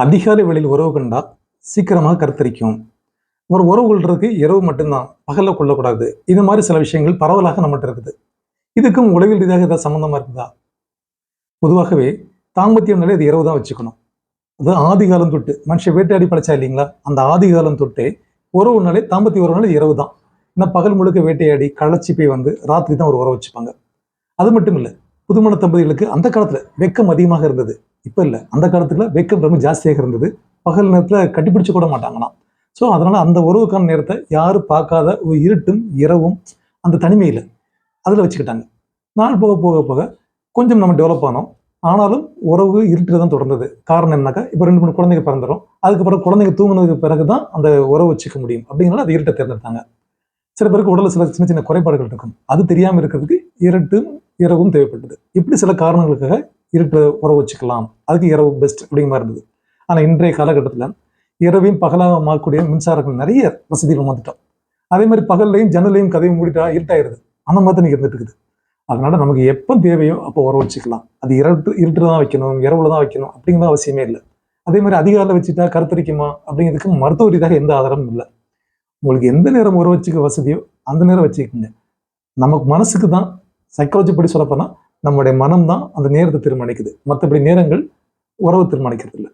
அதிகாலை வேளையில் உறவு கண்டா சீக்கிரமாக கருத்தரிக்கும். ஒரு உறவு கொள்றதுக்கு இரவு மட்டும்தான். பகலில் கொள்ளக்கூடாது இது மாதிரி சில விஷயங்கள் பரவலாக நம்மகிட்ட இருக்குது. இதுக்கும் உலகில் ரீதியாக ஏதாவது சம்மந்தமா இருக்குதா? பொதுவாகவே தாம்பத்தியம்னாலே அது இரவு தான் வச்சுக்கணும். அது ஆதிகாலம் தொட்டு மனுஷன் வேட்டையாடி படைச்சா இல்லைங்களா? அந்த ஆதிகாலம் தொட்டே உறவுனாலே தாம்பத்திய உறவுனாலே இரவு தான் ஏன்னா பகல் முழுக்க வேட்டையாடி களைச்சி போய் வந்து ராத்திரி தான் ஒரு உறவு வச்சுப்பாங்க. அது மட்டும் இல்லை புதுமண தம்பதிகளுக்கு அந்த காலத்துல வெக்கம் அதிகமாக இருந்தது. இப்போ இல்லை. அந்த காலத்துல வெக்கம் ரொம்ப ஜாஸ்தியாக இருந்தது. பகல் நேரத்தில் கட்டிப்பிடிச்சு கூட மாட்டாங்கன்னா ஸோ அதனால அந்த உறவுக்கான நேரத்தை யாரும் பார்க்காத ஒரு இருட்டும் இரவும் அந்த தனிமையில் அதில் வச்சுக்கிட்டாங்க. நாள் போக போக போக கொஞ்சம் நம்ம டெவலப் ஆனோம். ஆனாலும் உறவு இருட்டில் தான் தொடர்ந்தது. காரணம் என்னன்னாக்கா இப்போ ரெண்டு மூணு குழந்தைங்க பிறந்துடும் அதுக்கப்புறம் குழந்தைங்க தூங்குனதுக்கு பிறகு தான் அந்த உறவு வச்சுக்க முடியும். அப்படிங்கிறத அது இருட்டை தேர்ந்தெடுத்தாங்க. சில பேருக்கு உடலில் சில சின்ன சின்ன குறைபாடுகள் இருக்கும். அது தெரியாமல் இருக்கிறதுக்கு இருட்டும் இரவும் தேவைப்பட்டது. இப்படி சில காரணங்களுக்காக இருட்டு உறவு வச்சுக்கலாம். அதுக்கு இரவு பெஸ்ட் அப்படிங்கிற மாதிரி இருந்தது. ஆனால் இன்றைய காலகட்டத்தில் இரவையும் பகலாக மாறக்கூடிய மின்சாரங்கள் நிறைய வசதிகள் வந்துட்டோம். அதே மாதிரி பகல்லையும் ஜன்னலையும் கதையும் மூடிட்டா இருட்டாயிருது. அந்த மாதிரி தான் இருந்துட்டு இருக்குது. அதனால நமக்கு எப்போ தேவையோ அப்போ உறவு வச்சுக்கலாம். அது இருட்டு இருட்டு தான் வைக்கணும் இரவுல தான் வைக்கணும் அப்படிங்கிற அவசியமே இல்லை. அதே மாதிரி அதிகாரில் வச்சுட்டா கருத்தரிக்குமா அப்படிங்கிறதுக்கு மருத்துவ ரீதியாக எந்த ஆதாரமும் இல்லை. உங்களுக்கு எந்த நேரம் உறவு வச்சுக்க வசதியோ அந்த நேரம் வச்சுக்கோங்க. நமக்கு மனசுக்கு தான் சைக்காலஜி படி சொல்லப்போனால் நம்முடைய மனம் தான் அந்த நேரத்தை தீர்மானிக்குது. மற்றபடி நேரங்கள் உறவு தீர்மானிக்கிறது இல்லை